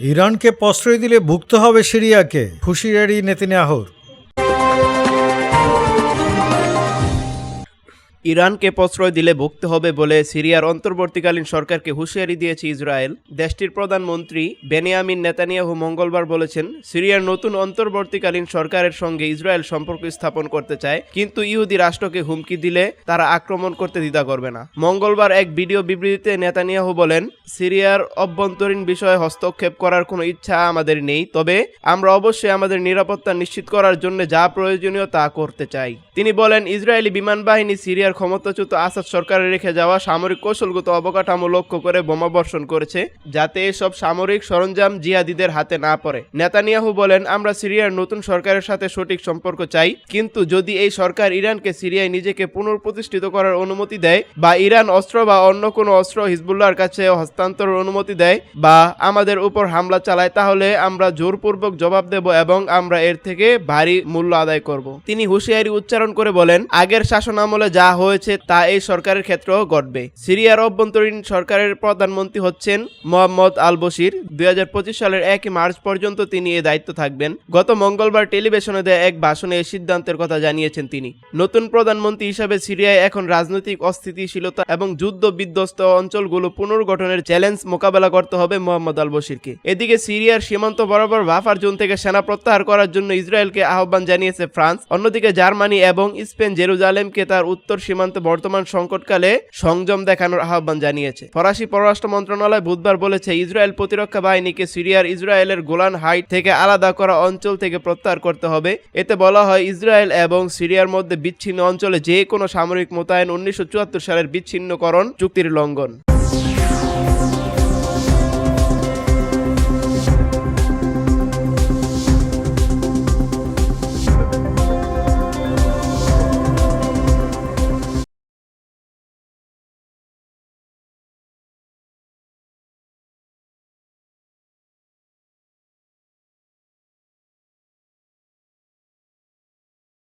ইরানকে প্রশ্রয় দিলে ভুগতে হবে সিরিয়াকে হুঁশিয়ারি নেতিনিয়াহুর। ইরানকে প্রশ্রয় দিলে ভুগতে হবে বলে সিরিয়ার অন্তর্বর্তীকালীন সরকারকে হুঁশিয়ারি দিয়েছে ইসরায়েল। দেশটির প্রধানমন্ত্রী বেনিয়ামিন নেতানিয়াহু মঙ্গলবার বলেছেন, সিরিয়ার নতুন অন্তর্বর্তীকালীন সরকারের সঙ্গে ইসরায়েল সম্পর্ক স্থাপন করতে চায়, কিন্তু ইহুদি রাষ্ট্রকে হুমকি দিলে তারা আক্রমণ করতে দ্বিধা করবে না। মঙ্গলবার এক ভিডিও বিবৃতিতে নেতানিয়াহু বলেন, সিরিয়ার অভ্যন্তরীণ বিষয়ে হস্তক্ষেপ করার কোনো ইচ্ছা আমাদের নেই, তবে আমরা অবশ্যই আমাদের নিরাপত্তা নিশ্চিত করার জন্য যা প্রয়োজনীয় তা করতে চাই। তিনি বলেন, ইসরায়েলি বিমান বাহিনী সিরিয়ার ক্ষমতাচ্যুত আসাদ সরকারের রেখে যাওয়া সামরিক কৌশলগত অবকাঠামো লক্ষ্য করে বোমা বর্ষণ করেছে, যাতে এসব সামরিক সরঞ্জাম জিহাদিদের হাতে না পড়ে। নেতানিয়াহু বলেন, আমরা সিরিয়ার নতুন সরকারের সাথে সঠিক সম্পর্ক চাই, কিন্তু যদি এই সরকার ইরানকে সিরিয়ায় নিজেকে পুনঃপ্রতিষ্ঠিত করার অনুমতি দেয় বা ইরান অস্ত্র বা অন্য কোনো অস্ত্র হিজবুল্লাহর কাছে হস্তান্তরের অনুমতি দেয় বা আমাদের উপর হামলা চালায়, তাহলে আমরা জোরপূর্বক জবাব দেব এবং আমরা এর থেকে ভারী মূল্য আদায় করব। তিনি হুঁশিয়ারি উচ্চারণ করে বলেন, আগের শাসন আমলে যা হয়েছে তা এই সরকারের ক্ষেত্রেও ঘটবে। সিরিয়ার অভ্যন্তরীণ সরকারের প্রধানমন্ত্রী হচ্ছেন মোহাম্মদ আল বশির দুই সালের এক মার্চ পর্যন্ত তিনি এ দায়িত্ব থাকবেন। গত মঙ্গলবার টেলিভিশনে দেয়া এক ভাষণে এই সিদ্ধান্তের কথা জানিয়েছেন তিনি। নতুন প্রধানমন্ত্রী হিসাবে সিরিয়ায় এখন রাজনৈতিক অস্থিতিশীলতা এবং যুদ্ধ বিধ্বস্ত অঞ্চলগুলো পুনর্গঠনের চ্যালেঞ্জ মোকাবেলা করতে হবে মোহাম্মদ আল বশিরকে এদিকে সিরিয়ার সীমান্ত বরাবর বাফার জোন থেকে সেনা প্রত্যাহার করার জন্য ইসরায়েলকে আহ্বান জানিয়েছে ফ্রান্স। অন্যদিকে জার্মানি এবং স্পেন জেরুজালেমকে তার উত্তর সীমান্তে বর্তমান সংকটকালে সংযম দেখানোর আহ্বান জানিয়েছে। ফরাসি পররাষ্ট্র মন্ত্রণালয় বুধবার বলেছে, ইসরায়েল প্রতিরক্ষা বাহিনীকে সিরিয়ার ইসরায়েলের গোলান হাইট থেকে আলাদা করা অঞ্চল থেকে প্রত্যাহার করতে হবে। এতে বলা হয়, ইসরায়েল এবং সিরিয়ার মধ্যে বিচ্ছিন্ন অঞ্চলে যে কোনো সামরিক মোতায়েন উনিশশো চুয়াত্তর সালের বিচ্ছিন্নকরণ চুক্তির লঙ্ঘন।